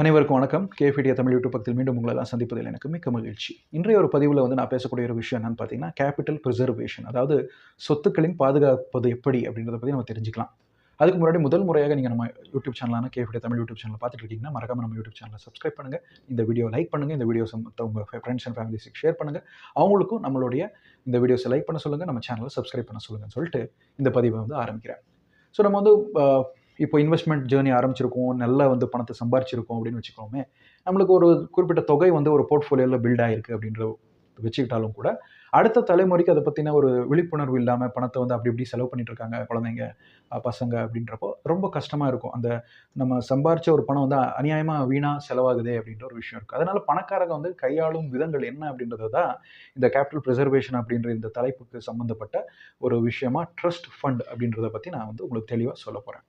அனைவருக்கும் வணக்கம். கேஃபிடியா தமிழ் யூடியூப் பக்கத்தில் மீண்டும் உங்களை சந்திப்பதில் எனக்கு மிக்க மகிழ்ச்சி. இன்றைய ஒரு பதிவில் வந்து நான் பேசக்கூடிய ஒரு விஷயம் என்னன்னு பார்த்தீங்கன்னா கேபிட்டல் ப்ரிசர்வேஷன் அதாவது சொத்துக்களின் பாதுகாப்பது எப்படி அப்படின்றத பற்றி நம்ம தெரிஞ்சுக்கலாம். அதுக்கு முன்னாடி முதல் முறையாக நீங்கள் நம்ம யூடியூப் சேனலான கேஃபிடியா தமிழ் யூடியூப் சேனல் பார்த்துட்டு இருக்கீங்கன்னா மறக்காம நம்ம யூடியூப் சேனலை சப்ஸ்கிரைப் பண்ணுங்கள் இந்த வீடியோ லைக் பண்ணுங்கள் இந்த வீடியோஸ் உங்கள் ஃப்ரெண்ட்ஸ் அண்ட் ஃபேமிலிஸுக்கு ஷேர் பண்ணுங்கள் அவங்களுக்கும் நம்மளுடைய இந்த வீடியோஸை லைக் பண்ண சொல்லுங்கள் நம்ம சேனலை சப்ஸ்கிரைப் பண்ண சொல்லுங்கன்னு சொல்லிட்டு இந்த பதிவை வந்து ஆரம்பிக்கிறேன். ஸோ நம்ம வந்து இப்போ இன்வெஸ்ட்மெண்ட் ஜேர்னி ஆரம்பிச்சிருக்கோம் நல்லா வந்து பணத்தை சம்பாரிச்சிருக்கோம் அப்படின்னு வச்சுக்கோமே நம்மளுக்கு ஒரு குறிப்பிட்ட தொகை வந்து ஒரு போர்ட்ஃபோலியோவில் பில்ட் ஆயிருக்கு அப்படின்ற வச்சுக்கிட்டாலும் கூட அடுத்த தலைமுறைக்கு அதை பற்றின ஒரு விழிப்புணர்வு இல்லாமல் பணத்தை வந்து அப்படி இப்படி செலவு பண்ணிட்டு இருக்காங்க குழந்தைங்க பசங்க அப்படின்றப்போ ரொம்ப கஷ்டமாக இருக்கும். அந்த நம்ம சம்பாரித்த ஒரு பணம் வந்து அநியாயமாக வீணாக செலவாகுதே அப்படின்ற ஒரு விஷயம் இருக்குது அதனால் பணக்காரங்க வந்து கையாளும் விதங்கள் என்ன அப்படின்றது தான் இந்த கேபிட்டல் ப்ரிசர்வேஷன் அப்படின்ற இந்த தலைப்புக்கு சம்மந்தப்பட்ட ஒரு விஷயமா ட்ரஸ்ட் ஃபண்ட் அப்படின்றத பற்றி நான் வந்து உங்களுக்கு தெளிவாக சொல்ல போகிறேன்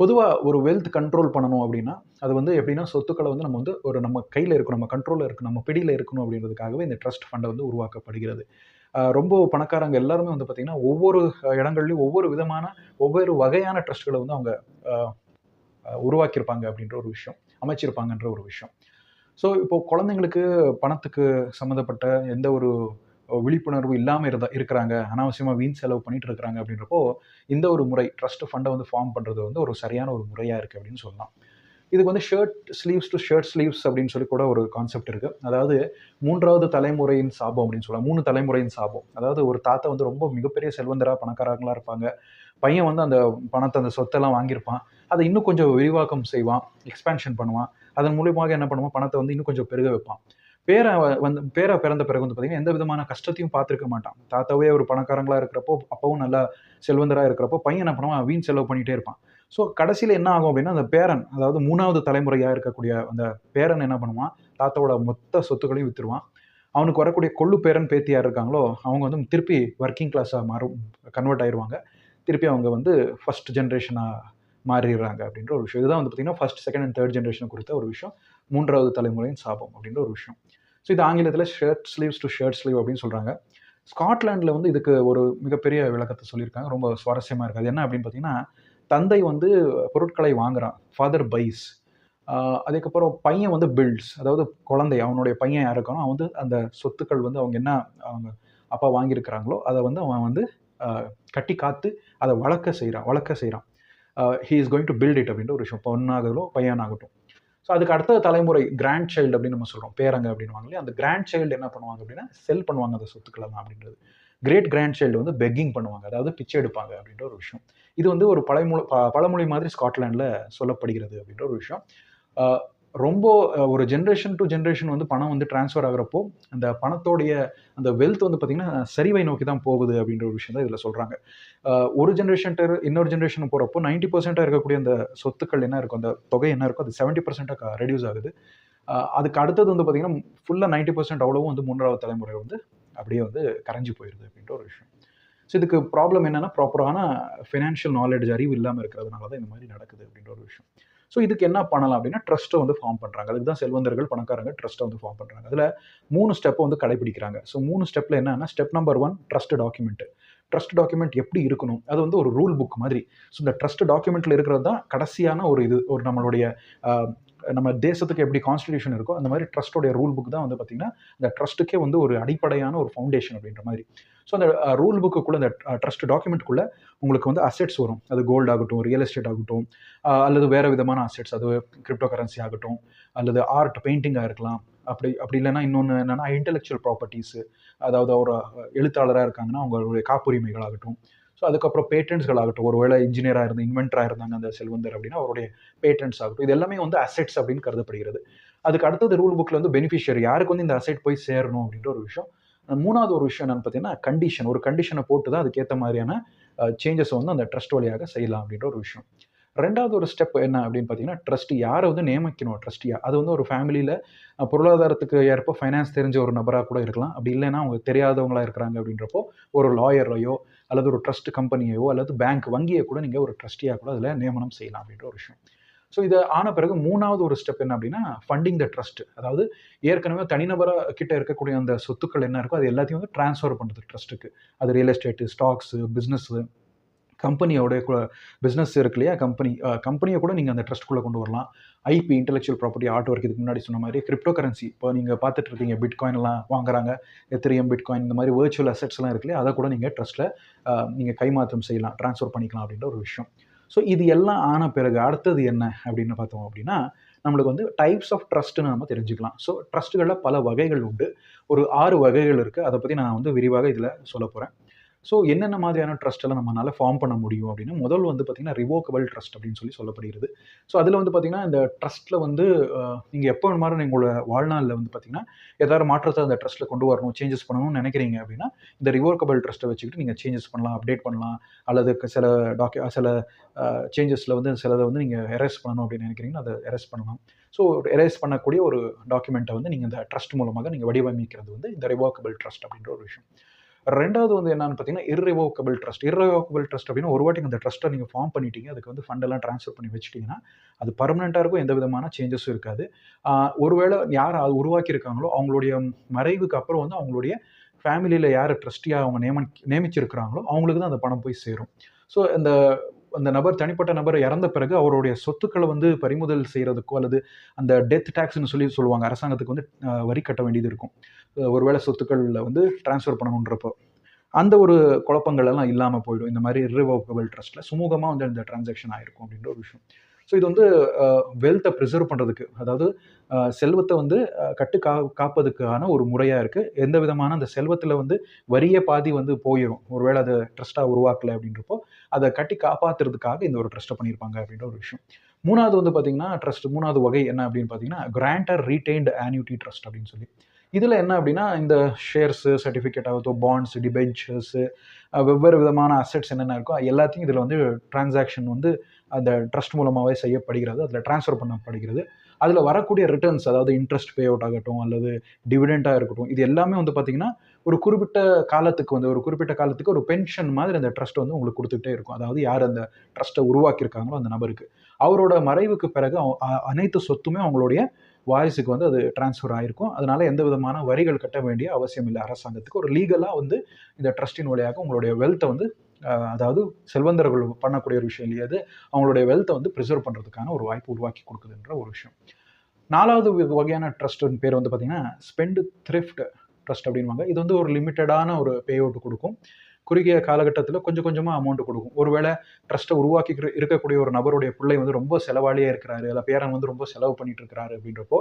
பொதுவாக ஒரு வெல்த் கண்ட்ரோல் பண்ணணும் அப்படின்னா அது வந்து எப்படின்னா சொத்துக்களை வந்து நம்ம வந்து ஒரு நம்ம கையில் இருக்கணும் நம்ம கண்ட்ரோலில் இருக்கணும் நம்ம பிடியில் இருக்கணும் அப்படின்றதுக்காகவே இந்த ட்ரஸ்ட் ஃபண்டை வந்து உருவாக்கப்படுகிறது. ரொம்ப பணக்காரங்க எல்லாருமே வந்து பார்த்திங்கன்னா ஒவ்வொரு இடங்கள்லையும் ஒவ்வொரு விதமான ஒவ்வொரு வகையான ட்ரஸ்ட்களை வந்து அவங்க உருவாக்கியிருப்பாங்க அப்படின்ற ஒரு விஷயம் அமைச்சிருப்பாங்கன்ற ஒரு விஷயம். ஸோ இப்போ குழந்தைங்களுக்கு பணத்துக்கு சம்மந்தப்பட்ட எந்த ஒரு விழிப்புணர்வு இல்லாமல் இருந்தா இருக்கிறாங்க. அனாவசியமாக வீண் செலவு பண்ணிட்டு இருக்கிறாங்க அப்படின்றப்போ இந்த ஒரு முறை ட்ரஸ்ட் ஃபண்டை வந்து ஃபார்ம் பண்ணுறது வந்து ஒரு சரியான ஒரு முறையாக இருக்குது அப்படின்னு சொல்லலாம். இதுக்கு வந்து shirt sleeves to shirt sleeves அப்படின்னு சொல்லி கூட ஒரு கான்செப்ட் இருக்குது அதாவது மூன்றாவது தலைமுறையின் சாபம் அப்படின்னு சொல்லலாம். மூணு தலைமுறையின் சாபம். அதாவது ஒரு தாத்தா வந்து ரொம்ப மிகப்பெரிய செல்வந்தரா பணக்காரங்களாக இருப்பாங்க. பையன் வந்து அந்த பணத்தை அந்த சொத்தெல்லாம் வாங்கியிருப்பான். அதை இன்னும் கொஞ்சம் விரிவாக்கம் செய்வான் எக்ஸ்பேன்ஷன் பண்ணுவான். அதன் மூலியமாக என்ன பண்ணுவான்? பணத்தை வந்து இன்னும் கொஞ்சம் பெருக வைப்பான். பேரை வந்து பேரை பிறந்த பிறகு வந்து பார்த்தீங்கன்னா எந்த விதமான கஷ்டத்தையும் பார்த்துருக்க மாட்டான். தாத்தாவே ஒரு பணக்காரங்களாக இருக்கிறப்போ அப்பவும் நல்லா செல்வந்தராக இருக்கிறப்போ பையன் என்ன பண்ணுவான்? வீண் செலவு பண்ணிகிட்டே இருப்பான். ஸோ கடைசியில் என்ன ஆகும் அப்படின்னா அந்த பேரன் அதாவது மூணாவது தலைமுறையாக இருக்கக்கூடிய அந்த பேரன் என்ன பண்ணுவான்? தாத்தாவோட மொத்த சொத்துக்களையும் வித்துருவான். அவனுக்கு வரக்கூடிய கொள்ளு பேரன் பேத்தி யார் இருக்காங்களோ அவங்க வந்து திருப்பி ஒர்க்கிங் கிளாஸாக மாறும் கன்வெர்ட் ஆயிடுவாங்க திருப்பி அவங்க வந்து ஃபர்ஸ்ட் ஜென்ரேஷனாக மாறிடுறாங்க அப்படின்ற ஒரு விஷயம். இதுதான் வந்து பார்த்தீங்கன்னா first second and third generation கொடுத்த ஒரு விஷயம். மூன்றாவது தலைமுறையின் சாபம் அப்படின்ற ஒரு விஷயம். ஸோ இது ஆங்கிலத்தில் shirt sleeves to shirt sleeve அப்படின்னு சொல்கிறாங்க ஸ்காட்லாண்டில் வந்து இதுக்கு ஒரு மிகப்பெரிய விளக்கத்தை சொல்லியிருக்காங்க. ரொம்ப சுவாரஸ்யமாக இருக்குது என்ன அப்படின்னு பார்த்தீங்கன்னா தந்தை வந்து பொருட்களை வாங்குறான். ஃபாதர் பைஸ் அதுக்கப்புறம் பையன் வந்து பில்ட்ஸ் அதாவது குழந்தை அவனுடைய பையன் யார் இருக்கானோ அவன் வந்து அந்த சொத்துக்கள் வந்து அவங்க என்ன அவங்க அப்பா வாங்கியிருக்கிறாங்களோ அதை வந்து அவன் வந்து கட்டி காத்து அதை வளர்க்க செய்கிறான் வளர்க்க செய்கிறான் he is going to build it அப்படின்ற ஒரு விஷயம். பொண்ணாகலோ பையனாகட்டும். ஸோ அதுக்கு அடுத்த தலைமுறை கிராண்ட் சைல்டு அப்படின்னு நம்ம சொல்கிறோம் பேரங்க அப்படின்னு அந்த கிராண்ட் சைல்டு என்ன பண்ணுவாங்க அப்படின்னா செல் பண்ணுவாங்க அந்த சொத்துக்களெல்லாம் அப்படின்றது. கிரேட் கிராண்ட் சைல்டு வந்து பெக்கிங் பண்ணுவாங்க. அதாவது பிச்சை எடுப்பாங்க அப்படின்ற ஒரு விஷயம். இது வந்து ஒரு பழமொழி பழமொழி மாதிரி ஸ்காட்லாண்டில் சொல்லப்படுகிறது அப்படின்ற ஒரு விஷயம். ரொம்ப ஒரு ஜென்ரேஷன் டு ஜென்ரேஷன் வந்து பணம் வந்து ட்ரான்ஸ்ஃபர் ஆகுறப்போ அந்த பணத்தோடைய அந்த வெல்த் வந்து பார்த்திங்கன்னா சரிவை நோக்கி தான் போகுது அப்படின்ற ஒரு விஷயம் தான் இதில் சொல்கிறாங்க ஒரு ஜென்ரேஷன் இன்னொரு ஜென்ரேஷன் போகிறப்போ நைன்ட்டி பர்சென்ட்டாக இருக்கக்கூடிய அந்த சொத்துக்கள் என்ன இருக்கும்? அந்த தொகை என்ன இருக்கும்? அது செவன்ட்டி பர்சென்ட்டாக ரெடியூஸ் ஆகுது. அதுக்கு அடுத்தது வந்து பார்த்திங்கன்னா ஃபுல்லாக நைன்ட்டி பர்சன்ட் அவ்வளவும் வந்து மூன்றாவது தலைமுறை வந்து அப்படியே வந்து கரைஞ்சி போயிடுது அப்படின்ற ஒரு விஷயம். ஸோ இதுக்கு ப்ராப்ளம் என்னென்னா ப்ராப்பரான ஃபினான்ஷியல் நாலேஜ் அறிவு இல்லாமல் இருக்கிறதுனால தான் இந்த மாதிரி நடக்குது அப்படின்ற ஒரு விஷயம். ஸோ இதுக்கு என்ன பண்ணலாம் அப்படின்னா ட்ரஸ்ட்டை வந்து ஃபார்ம் பண்ணுறாங்க அதுக்கு தான் செல்வந்தர்கள் பணக்காரங்க ட்ரஸ்ட்டை வந்து ஃபார்ம் பண்ணுறாங்க அதில் மூணு ஸ்டெப்பை வந்து கடைபிடிக்கிறாங்க. ஸோ மூணு ஸ்டெப்பில் என்னன்னா step number one trust document trust document எப்படி இருக்கணும்? அது வந்து ஒரு ரூல் புக் மாதிரி. ஸோ இந்த ட்ரஸ்ட் டாக்குமெண்ட்டில் இருக்கிறது தான் கடைசியான ஒரு இது ஒரு நம்மளுடைய நம்ம தேசத்துக்கு எப்படி கான்ஸ்டிடியூஷன் இருக்கோ அந்த மாதிரி ட்ரஸ்ட்டோடைய ரூல் புக் தான் வந்து பார்த்திங்கன்னா இந்த ட்ரஸ்ட்டுக்கே வந்து ஒரு அடிப்படையான ஒரு ஃபவுண்டேஷன் அப்படின்ற மாதிரி. ஸோ அந்த ரூல் புக்குக்குள்ளே அந்த ட்ரஸ்ட் டாக்குமெண்ட்குள்ளே உங்களுக்கு வந்து அசெட்ஸ் வரும். அது கோல்டு ஆகட்டும் ரியல் எஸ்டேட் ஆகட்டும் அல்லது வேறு விதமான அசெட்ஸ் அது கிரிப்டோ கரன்சி ஆகட்டும் அல்லது ஆர்ட் பெயிண்டிங்காக இருக்கலாம். அப்படி அப்படி இல்லைன்னா இன்னொன்று என்னென்னா இன்டெலெக்சுவல் ப்ராப்பர்ட்டிஸு அதாவது ஒரு எழுத்தாளராக இருக்காங்கன்னா அவங்களுடைய காப்புரிமைகள் ஆகட்டும் ஸோ அதுக்கப்புறம் பேட்டன்ஸ்கள் ஆகட்டும் ஒருவேளை இன்ஜினியராக இருந்து இன்வென்டராக இருந்தாங்க அந்த செல்வந்தர் அப்படின்னா அவருடைய பேட்டன்ஸ் ஆகட்டும். இது எல்லாமே வந்து அசெட்ஸ் அப்படின்னு கருதப்படுகிறது. அதுக்கு அடுத்தது ரூல் புக்கில் வந்து பெனிஃபிஷியரி யாருக்கு வந்து இந்த அசெட் போய் சேரணும் அப்படின்ற ஒரு விஷயம். மூணாவது ஒரு விஷயம் என்னன்னு பார்த்தீங்கன்னா கண்டிஷன் ஒரு கண்டிஷனை போட்டு தான் அதுக்கேற்ற மாதிரியான சேஞ்சஸை வந்து அந்த ட்ரஸ்ட் வழியாக செய்யலாம் அப்படின்ற ஒரு விஷயம். ரெண்டாவது ஒரு ஸ்டெப் என்ன அப்படின்னு பார்த்தீங்கன்னா ட்ரஸ்ட் யாரை வந்து நியமிக்கணும்? ட்ரஸ்டியாக அது வந்து ஒரு ஃபேமிலியில் பொருளாதாரத்துக்கு ஏற்ப ஃபைனான்ஸ் தெரிஞ்ச ஒரு நபராக கூட இருக்கலாம். அப்படி இல்லைன்னா அவங்க தெரியாதவங்களா இருக்கிறாங்க அப்படின்றப்போ ஒரு லாயரையோ அல்லது ஒரு ட்ரஸ்ட் கம்பெனியோ அல்லது பேங்க் வங்கியை கூட நீங்கள் ஒரு ட்ரஸ்டியாக கூட அதில் நியமனம் செய்யலாம் அப்படின்ற ஒரு விஷயம். ஸோ இது ஆன பிறகு மூணாவது ஒரு ஸ்டெப் என்ன அப்படின்னா ஃபண்டிங் த ட்ரஸ்ட் அதாவது ஏற்கனவே தனிநபராக கிட்ட இருக்கக்கூடிய அந்த சொத்துக்கள் என்ன இருக்கோ அது எல்லாத்தையும் வந்து ட்ரான்ஸ்ஃபர் பண்ணுறது ட்ரஸ்ட்டுக்கு அது ரியல் எஸ்டேட்டு ஸ்டாக்ஸு பிஸ்னஸ்ஸு கம்பெனியோடைய பிஸ்னஸ் இருக்கு இல்லையா? கம்பெனி கம்பெனியை கூட நீங்கள் அந்த ட்ரஸ்ட்குள்ளே கொண்டு வரலாம். IP intellectual property art work இதுக்கு முன்னாடி சொன்ன மாதிரி கிரிப்டோ கரன்சி இப்போ நீங்கள் பார்த்துட்டு இருக்கீங்க பிட்காயின் எல்லாம் வாங்குறாங்க எத்திரியம் பிட்காயின் இந்த மாதிரி வேர்ச்சுவல் அசெட்ஸ்லாம் இருக்கு இல்லையா? அதை கூட நீங்கள் ட்ரஸ்ட்டில் நீங்கள் கைமாற்றம் செய்யலாம் ட்ரான்ஸ்ஃபர் பண்ணிக்கலாம் அப்படின்ற ஒரு விஷயம். ஸோ இது எல்லாம் ஆன பிறகு அடுத்தது என்ன அப்படின்னு பார்த்தோம் அப்படின்னா நம்மளுக்கு வந்து டைப்ஸ் ஆஃப் ட்ரஸ்ட்டுன்னு நம்ம தெரிஞ்சுக்கலாம். ஸோ ட்ரஸ்ட்டுகளில் பல வகைகள் உண்டு. ஒரு ஆறு வகைகள் இருக்குது அதை பற்றி நான் வந்து விரிவாக இதில் சொல்ல போகிறேன் ஸோ என்னென்ன மாதிரியான ட்ரஸ்ட் எல்லாம் நம்மளால ஃபார்ம் பண்ண முடியும் அப்படின்னா முதல் வந்து பார்த்திங்கன்னா ரிவோக்கபிள் ட்ரஸ்ட் அப்படின்னு சொல்லி சொல்லப்படுகிறது. ஸோ அதில் வந்து பார்த்திங்கன்னா இந்த ட்ரஸ்ட்டில் வந்து நீங்கள் எப்போ மாதிரி உங்களோட வாழ்நாளில் வந்து பார்த்திங்கன்னா ஏதாவது மாற்றத்தை அந்த ட்ரஸ்ட்டில் கொண்டு வரணும் சேஞ்சஸ் பண்ணணும்னு நினைக்கிறீங்க அப்படின்னா இந்த ரிவோக்கபிள் ட்ரஸ்ட்டை வச்சுக்கிட்டு நீங்கள் சேஞ்சஸ் பண்ணலாம் அப்டேட் பண்ணலாம் அல்லது சில டாக்கு சில சேஞ்சஸில் வந்து சிலதை வந்து நீங்கள் எரேஸ் பண்ணணும் அப்படின்னு நினைக்கிறீங்கன்னா அதை எரேஸ் பண்ணலாம். ஸோ எரேஸ் பண்ணக்கூடிய ஒரு டாக்குமெண்ட்டை வந்து நீங்கள் இந்த ட்ரஸ்ட் மூலமாக நீங்கள் வடிவமைக்கிறது வந்து இந்த ரிவோக்கபிள் ட்ரஸ்ட் அப்படின்ற ஒரு விஷயம். ரெண்டாவது வந்து என்னன்னு பார்த்தீங்கன்னா இர்ரிவோக்கபிள் ட்ரஸ்ட் இர்ரிவோக்கபிள் ட்ரஸ்ட் அப்படின்னா ஒரு வாட்டி அந்த ட்ரஸ்ட்டை நீங்கள் ஃபார்ம் பண்ணிட்டீங்க அதுக்கு வந்து ஃபண்டெல்லாம் ட்ரான்ஸ்ஃபர் பண்ணி வச்சுட்டிங்கன்னா அது பர்மனெண்ட்டாக இருக்கும் எந்த விதமான சேஞ்சஸும் இருக்காது. ஒருவேளை யார் அது உருவாக்கியிருக்காங்களோ அவங்களுடைய மறைவுக்கு அப்புறம் வந்து அவங்களுடைய ஃபேமிலியில் யார் ட்ரஸ்டியாக அவங்க நியம நியமிச்சிருக்கிறாங்களோ அவங்களுக்கு தான் அந்த பணம் போய் சேரும். ஸோ இந்த அந்த நபர் தனிப்பட்ட நபர் இறந்த பிறகு அவருடைய சொத்துக்களை வந்து பறிமுதல் செய்கிறதுக்கோ அல்லது அந்த டெத் டேக்ஸ்னு சொல்லி சொல்லுவாங்க அரசாங்கத்துக்கு வந்து வரி கட்ட வேண்டியது இருக்கும். ஒருவேளை சொத்துக்களில் வந்து டிரான்ஸ்ஃபர் பண்ணணுன்றப்போ அந்த ஒரு குழப்பங்கள் எல்லாம் இல்லாமல் போயிடும். இந்த மாதிரி இர்ரிவோக்கபிள் ட்ரஸ்ட்டில் சுமூகமாக வந்து இந்த டிரான்சாக்ஷன் ஆகிருக்கும் அப்படின்ற ஒரு விஷயம். ஸோ இது வந்து வெல்த்தை ப்ரிசர்வ் பண்ணுறதுக்கு அதாவது செல்வத்தை வந்து கட்டு கா காப்பதுக்கான ஒரு முறையாக இருக்குது எந்த விதமான அந்த செல்வத்தில் வந்து வரிய பாதி வந்து போயிடும் ஒருவேளை அதை ட்ரஸ்ட்டாக உருவாக்கலை அப்படின்றப்போ அதை கட்டி காப்பாற்றுறதுக்காக இந்த ஒரு ட்ரஸ்ட்டை பண்ணியிருப்பாங்க அப்படின்ற ஒரு விஷயம். மூணாவது வந்து பார்த்திங்கன்னா ட்ரஸ்ட் மூணாவது வகை என்ன அப்படின்னு பார்த்தீங்கன்னா கிராண்டர் ரீடைன்டு ஆன்யூட்டி ட்ரஸ்ட் அப்படின்னு சொல்லி. இதில் என்ன அப்படின்னா இந்த ஷேர்ஸு சர்டிஃபிகேட் ஆகட்டும் பாண்ட்ஸ் டிபென்ச்சர்ஸு வெவ்வேறு விதமான அசெட்ஸ் என்னென்ன இருக்கோ எல்லாத்தையும் இதில் வந்து டிரான்சாக்ஷன் வந்து அந்த ட்ரஸ்ட் மூலமாகவே செய்யப்படுகிறது அதில் ட்ரான்ஸ்ஃபர் பண்ணப்படுகிறது. அதில் வரக்கூடிய ரிட்டர்ன்ஸ் அதாவது இன்ட்ரெஸ்ட் பே அவுட் ஆகட்டும் அல்லது டிவிடெண்ட்டாக இருக்கட்டும் இது எல்லாமே வந்து பார்த்திங்கன்னா ஒரு குறிப்பிட்ட காலத்துக்கு வந்து ஒரு குறிப்பிட்ட காலத்துக்கு ஒரு பென்ஷன் மாதிரி அந்த ட்ரஸ்ட் வந்து உங்களுக்கு கொடுத்துட்டே இருக்கும். அதாவது யார் அந்த ட்ரஸ்ட்டை உருவாக்கியிருக்காங்களோ அந்த நபருக்கு. அவரோட மறைவுக்கு பிறகு அனைத்து சொத்துமே அவங்களுடைய வாரிசுக்கு வந்து அது டிரான்ஸ்ஃபர் ஆகிருக்கும் அதனால எந்த விதமான வரிகள் கட்ட வேண்டிய அவசியம் இல்லை. அரசாங்கத்துக்கு ஒரு லீகலாக வந்து இந்த ட்ரஸ்டின் வழியாக உங்களுடைய வெல்த்தை வந்து அதாவது செல்வந்தர்கள் பண்ணக்கூடிய ஒரு விஷயம் இல்லையா அது? அவங்களுடைய வெல்த்தை வந்து ப்ரிசர்வ் பண்ணுறதுக்கான ஒரு வாய்ப்பு உருவாக்கி கொடுக்குதுன்ற ஒரு விஷயம். நாலாவது வகையான ட்ரஸ்ட்டின் பேர் வந்து பார்த்திங்கன்னா ஸ்பெண்ட் த்ரிஃப்ட் ட்ரஸ்ட் அப்படின்வாங்க இது வந்து ஒரு லிமிட்டடான ஒரு பே அவுட் கொடுக்கும். குறுகிய காலகட்டத்தில் கொஞ்சம் கொஞ்சமாக அமௌண்ட் கொடுக்கும். ஒருவேளை ட்ரஸ்ட்டை உருவாக்கி இருக்கக்கூடிய ஒரு நபருடைய பிள்ளை வந்து ரொம்ப செலவாளியாக இருக்கிறாரு இல்லை பேரன் வந்து ரொம்ப செலவு பண்ணிட்டு இருக்கிறாரு அப்படின்றப்போ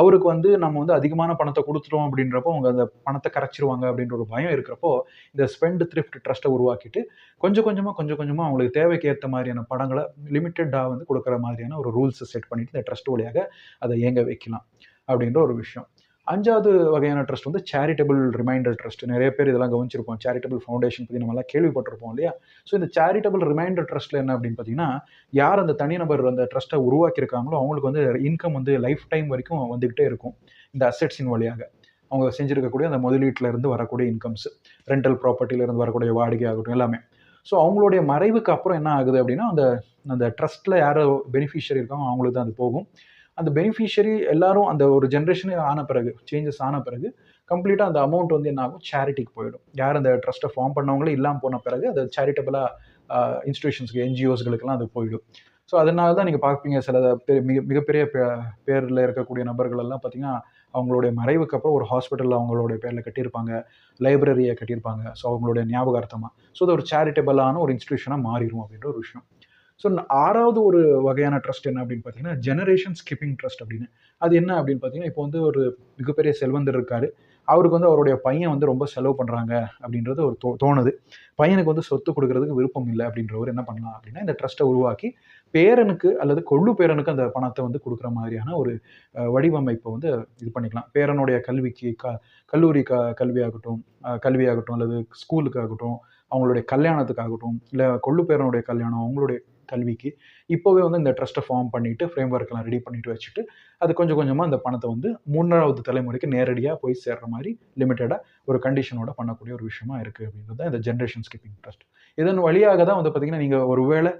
அவருக்கு வந்து நம்ம வந்து அதிகமான பணத்தை கொடுத்துட்டோம் அப்படின்றப்போ அவங்க அந்த பணத்தை கரைச்சிருவாங்க அப்படின்ற ஒரு பயம் இருக்கிறப்போ இந்த ஸ்பெண்ட் த்ரிஃப்ட் ட்ரஸ்ட்டை உருவாக்கிட்டு கொஞ்சம் கொஞ்சமாக கொஞ்சம் கொஞ்சமாக அவங்களுக்கு தேவைக்கு ஏற்ற மாதிரியான படங்களை லிமிட்டடாக வந்து கொடுக்குற மாதிரியான ஒரு ரூல்ஸை செட் பண்ணிட்டு இந்த ட்ரஸ்ட் வழியாக அதை இயங்க வைக்கலாம் அப்படின்ற ஒரு விஷயம். அஞ்சாவது வகையான ட்ரஸ்ட் வந்து சேரிட்டபிள் ரிமைண்டர் ட்ரஸ்ட் நிறைய பேர் இதெல்லாம் கவனிச்சிருப்போம். சேரிட்டபிள் ஃபவுண்டேஷன் பற்றி நம்மளாம் கேள்விப்பட்டிருப்போம் இல்லையா? ஸோ இந்த சேரிட்டபிள் ரிமைண்டர் ட்ரஸ்ட்டில் என்ன அப்படின்னு பார்த்தீங்கன்னா யார் அந்த தனிநபர் அந்த ட்ரஸ்ட்டை உருவாக்கியிருக்காங்களோ அவங்களுக்கு வந்து இன்கம் வந்து லைஃப் டைம் வரைக்கும் வந்துக்கிட்டே இருக்கும். இந்த அசெட்ஸின் வழியாக. அவங்க செஞ்சுருக்கக்கூடிய அந்த முதலீட்டில் இருந்து வரக்கூடிய இன்கம்ஸ் ரெண்டல் ப்ராப்பர்ட்டியிலேருந்து வரக்கூடிய வாடகை ஆகட்டும் எல்லாமே. ஸோ அவங்களுடைய மறைவுக்கு அப்புறம் என்ன ஆகுது அப்படின்னா அந்த அந்த ட்ரஸ்ட்டில் யார் பெனிஃபிஷியரி இருக்காங்க அவங்களுக்கு தான் அது போகும். அந்த பெனிஃபிஷியரி எல்லாரும் அந்த ஒரு ஜென்ரேஷனே ஆன பிறகு சேஞ்சஸ் ஆன பிறகு கம்ப்ளீட்டாக அந்த அமௌண்ட் வந்து என்ன ஆகும்? சேரிட்டிக்கு போயிடும். யார் அந்த ட்ரஸ்ட்டை ஃபார்ம் பண்ணவங்களே இல்லாமல் போன பிறகு அது சேரிட்டபிளாக இன்ஸ்டியூஷன்ஸ்க்கு என்ஜிஓஸ்களுக்கெல்லாம் அது போயிடும். ஸோ அதனால தான் நீங்கள் பார்ப்பீங்க சில மிக மிகப்பெரிய பேரில் இருக்கக்கூடிய நபர்கள் எல்லாம் பார்த்தீங்கன்னா அவங்களுடைய மறைவுக்கு அப்புறம் ஒரு ஹாஸ்பிட்டலில் அவங்களுடைய பேரில் கட்டியிருப்பாங்க லைப்ரரியை கட்டியிருப்பாங்க. ஸோ அவங்களுடைய ஞாபகார்த்தமாக ஸோ அது ஒரு சேரிட்டபிளான ஒரு இன்ஸ்டியூஷனாக மாறிடும் அப்படின்ற ஒரு விஷயம். ஸோ ஆறாவது ஒரு வகையான ட்ரஸ்ட் என்ன அப்படின்னு பார்த்தீங்கன்னா ஜெனரேஷன் ஸ்கிப்பிங் ட்ரஸ்ட் அப்படின்னு. அது என்ன அப்படின்னு பார்த்தீங்கன்னா இப்போ வந்து ஒரு மிகப்பெரிய செல்வந்தர் இருக்கார். அவருக்கு வந்து அவருடைய பையன் வந்து ரொம்ப செலவு பண்ணுறாங்க அப்படின்றது ஒரு தோ தோணுது. பையனுக்கு வந்து சொத்து கொடுக்கறதுக்கு விருப்பம் இல்லை அப்படின்றவர் என்ன பண்ணலாம் அப்படின்னா இந்த ட்ரஸ்ட்டை உருவாக்கி பேரனுக்கு அல்லது கொள்ளு பேரனுக்கு அந்த பணத்தை வந்து கொடுக்குற மாதிரியான ஒரு வடிவமைப்பை வந்து இது பண்ணிக்கலாம். பேரனுடைய கல்விக்கு க கல்லூரி க கல்வியாகட்டும் கல்வியாகட்டும் அல்லது ஸ்கூலுக்காகட்டும் அவங்களுடைய கல்யாணத்துக்காகட்டும் இல்லை கொள்ளு பேரனுடைய கல்யாணம் அவங்களுடைய கல்விக்கு. இப்போவே வந்து இந்த ட்ரஸ்ட்டை ஃபார்ம் பண்ணிவிட்டு ஃப்ரேம் ஒர்க்கெல்லாம் ரெடி பண்ணிட்டு வச்சுட்டு அது கொஞ்சம் கொஞ்சமாக அந்த பணத்தை வந்து மூன்றாவது தலைமுறைக்கு நேரடியாக போய் சேர்ற மாதிரி லிமிட்டடாக ஒரு கண்டிஷனோட பண்ணக்கூடிய ஒரு விஷயமா இருக்குது அப்படின்றது தான் இந்த ஜென்ரேஷன் ஸ்கிப்பிங் ட்ரஸ்ட் இதன் வழியாக தான் வந்து பார்த்திங்கன்னா நீங்கள் ஒரு வேளை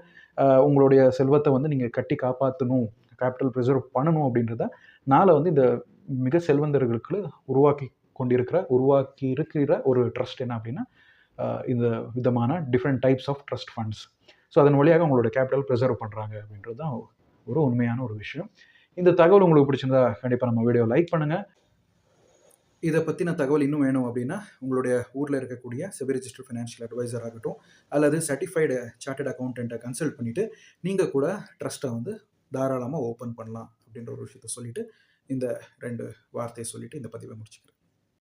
உங்களுடைய செல்வத்தை வந்து நீங்கள் கட்டி காப்பாற்றணும் கேபிட்டல் ப்ரிசர்வ் பண்ணணும் அப்படின்றத நாளை வந்து இந்த மிக செல்வந்தர்களுக்கு உருவாக்கி கொண்டிருக்கிற உருவாக்கி இருக்கிற ஒரு ட்ரஸ்ட் என்ன அப்படின்னா இந்த விதமான different types of trust funds so அதன் வழியாக உங்களோட கேபிட்டல் ப்ரிசர்வ் பண்ணுறாங்க அப்படின்றது தான் ஒரு உண்மையான ஒரு விஷயம். இந்த தகவல் உங்களுக்கு பிடிச்சிருந்தா கண்டிப்பாக நம்ம வீடியோ லைக் பண்ணுங்கள் இதை பற்றின தகவல் இன்னும் வேணும் அப்படின்னா உங்களுடைய ஊரில் இருக்கக்கூடிய செபி ரிஜிஸ்டர் ஃபினான்ஷியல் அட்வைசர் ஆகட்டும் அல்லது சர்டிஃபைடு சார்ட்டட் அக்கௌண்டண்ட்டை கன்சல்ட் பண்ணிவிட்டு நீங்கள் கூட ட்ரஸ்ட்டை வந்து தாராளமாக ஓப்பன் பண்ணலாம் அப்படின்ற ஒரு விஷயத்த சொல்லிவிட்டு இந்த ரெண்டு வார்த்தையை சொல்லிவிட்டு இந்த பதிவை முடிச்சுக்கிறேன்.